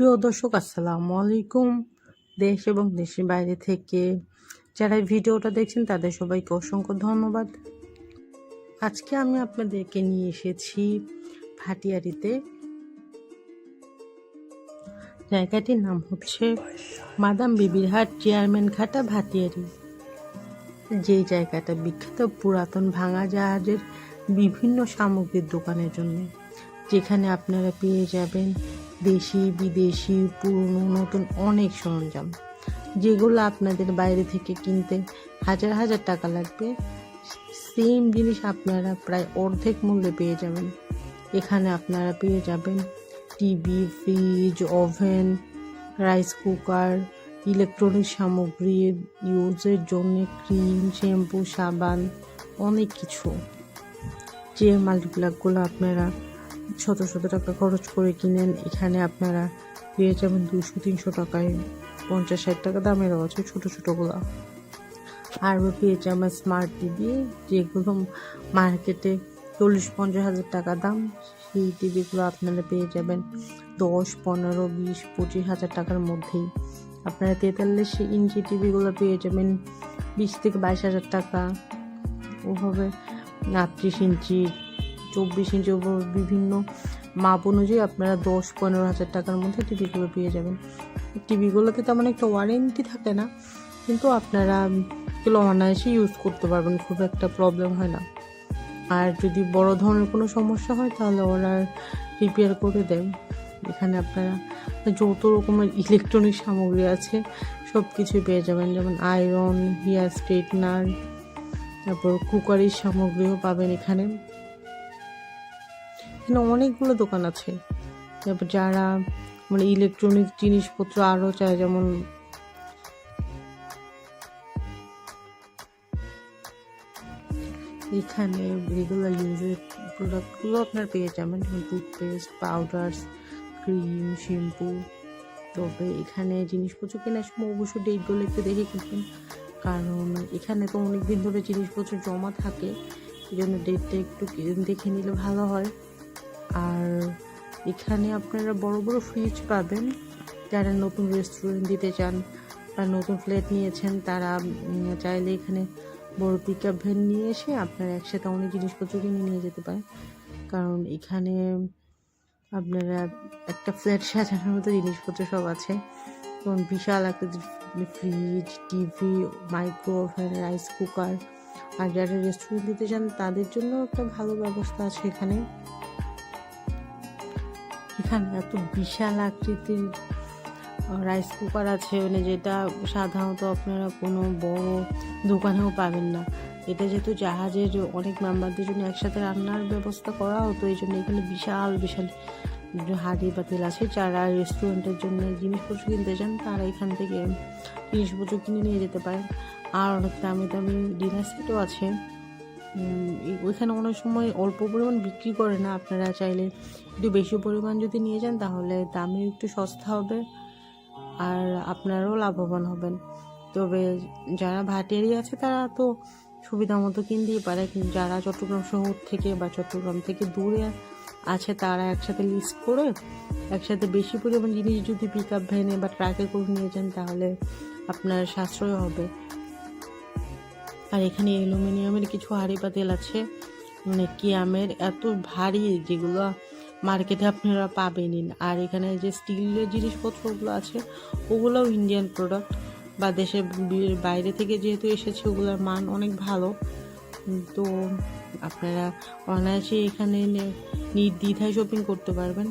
প্রিয় দর্শক, আসসালামু আলাইকুম। দেশ এবং দেশের বাইরে থেকে যারা ভিডিওটা দেখছেন, তাদের সবাইকে অসংখ্য ধন্যবাদ। আজকে আমি আপনাদেরকে নিয়ে এসেছি ভাটিয়ারিতে। জায়গাটির নাম হচ্ছে মাদাম বিবির হাট চেয়ারম্যান ঘাটা ভাটিয়ারি। যে জায়গাটা বিখ্যাত পুরাতন ভাঙা জাহাজের বিভিন্ন সামগ্রীর দোকানের জন্য। যেখানে আপনারা পেয়ে যাবেন দেশি, বিদেশি, পুরনো, নতুন অনেক সরঞ্জাম, যেগুলো আপনাদের বাইরে থেকে কিনতে হাজার হাজার টাকা লাগবে। সেম জিনিস আপনারা প্রায় অর্ধেক মূল্যে পেয়ে যাবেন। এখানে আপনারা পেয়ে যাবেন TV, fridge, oven, rice cooker electronic সামগ্রী, ইউজের জন্য ক্রিম, শ্যাম্পু, সাবান, অনেক কিছু। যে মাল্টিপ্লাকগুলো আপনারা শত শত টাকা খরচ করে কিনেন। এখানে আপনারা পেয়ে যাবেন দুশো, তিনশো টাকায়। পঞ্চাশ, ষাট টাকা দামেরও আছে ছোটো ছোটোগুলো আর পেয়ে যাবেন স্মার্ট টিভি যেগুলো মার্কেটে চল্লিশ, পঞ্চাশ হাজার টাকা দাম। সেই টিভিগুলো আপনারা পেয়ে যাবেন দশ, পনেরো, বিশ, পঁচিশ হাজার টাকার মধ্যেই। আপনারা তেতাল্লিশ ইঞ্চি টিভিগুলো পেয়ে যাবেন বিশ থেকে বাইশ হাজার টাকা। ওভাবে আটত্রিশ ইঞ্চি চব্বিশ ইঞ্চি বিভিন্ন মাপ অনুযায়ী আপনারা দশ, পনেরো হাজার টাকার মধ্যে টিভিগুলো পেয়ে যাবেন। টিভিগুলোতে তেমন একটা ওয়ারেন্টি থাকে না, কিন্তু আপনারা এগুলো অনায়াসে ইউজ করতে পারবেন, খুব একটা প্রবলেম হয় না। আর যদি বড় ধরনের কোনো সমস্যা হয়, তাহলে ওরা রিপেয়ার করে দেয় এখানে আপনারা যত রকমের ইলেকট্রনিক সামগ্রী আছে সব কিছুই পেয়ে যাবেন। যেমন আয়রন হেয়ার স্ট্রেটনার তারপর কুকারির সামগ্রীও পাবেন এখানে। এখানে অনেকগুলো দোকান আছে। যারা মানে ইলেকট্রনিক জিনিসপত্র আরও চায়, যেমন এখানে রেগুলার ইউজের প্রোডাক্টগুলো আপনার পেয়ে যাবেন, যেমন টুথপেস্ট পাউডার্স ক্রিম শ্যাম্পু তবে এখানে জিনিসপত্র কেনার সময় অবশ্যই ডেটগুলো একটু দেখে কিনবেন। কারণ এখানে তো অনেক দিন ধরে জিনিসপত্র জমা থাকে এই জন্য ডেটটা একটু দেখে নিলে ভালো হয়। আর এখানে আপনারা বড় বড় ফ্রিজ পাবেন। যারা নতুন রেস্টুরেন্ট দিতে চান বা নতুন ফ্ল্যাট নিয়েছেন, তারা চাইলে এখানে বড় পিক আপ ভ্যান নিয়ে এসে আপনারা একসাথে অনেক জিনিসপত্র কিনে নিয়ে যেতে পারেন। কারণ এখানে আপনারা একটা ফ্ল্যাট সাজানোর মতো জিনিসপত্র সব আছে। যেমন বিশাল একটা fridge TV micro oven rice cooker আর যারা রেস্টুরেন্ট দিতে চান, তাদের জন্য একটা ভালো ব্যবস্থা আছে এখানে। এখানে এত বিশাল আকৃতির রাইস কুকার আছে মানে যেটা সাধারণত আপনারা কোনো বড় দোকানেও পাবেন না। এটা যেহেতু জাহাজের অনেক মেম্বারদের জন্য একসাথে রান্নার ব্যবস্থা করা হতো, এই জন্য এখানে বিশাল বিশাল হাঁড়ি বা তেল আছে। যারা রেস্টুরেন্টের জন্য জিনিসপত্র কিনতে চান, তারা এখান থেকে জিনিসপত্র কিনে নিয়ে যেতে পারেন। আর অনেক দামি দামি ডিনার সেটও আছে। ওইখানে অনেক সময় অল্প পরিমাণ বিক্রি করে না আপনারা চাইলে। একটু বেশি পরিমাণ যদি নিয়ে যান তাহলে দামে একটু সস্তা হবে আর আপনারাও লাভবান হবেন। তবে যারা ভাটিয়ারি আছে তারা তো সুবিধা মতো কিনতেই পারে। কিন্তু যারা চট্টগ্রাম শহর থেকে বা চট্টগ্রাম থেকে দূরে আছে তারা একসাথে লিস্ট করে একসাথে বেশি পরিমাণ জিনিস যদি পিক আপ ভ্যানে বা ট্রাকে করে নিয়ে যান তাহলে আপনার সাশ্রয় হবে। আর এখানে অ্যালুমিনিয়ামের কিছু হাঁড়ি আছে। মানে কিয়ামের এত ভারী যেগুলো মার্কেটে আপনারা পাবেনই আর এখানে যে স্টিলের জিনিসপত্রগুলো আছে, ওগুলোও ইন্ডিয়ান প্রোডাক্ট বা দেশের বাইরে থেকে যেহেতু এসেছে, ওগুলোর মান অনেক ভালো। তো আপনারা অনায়াসে এখানে নির্দ্বিধায় শপিং করতে পারবেন।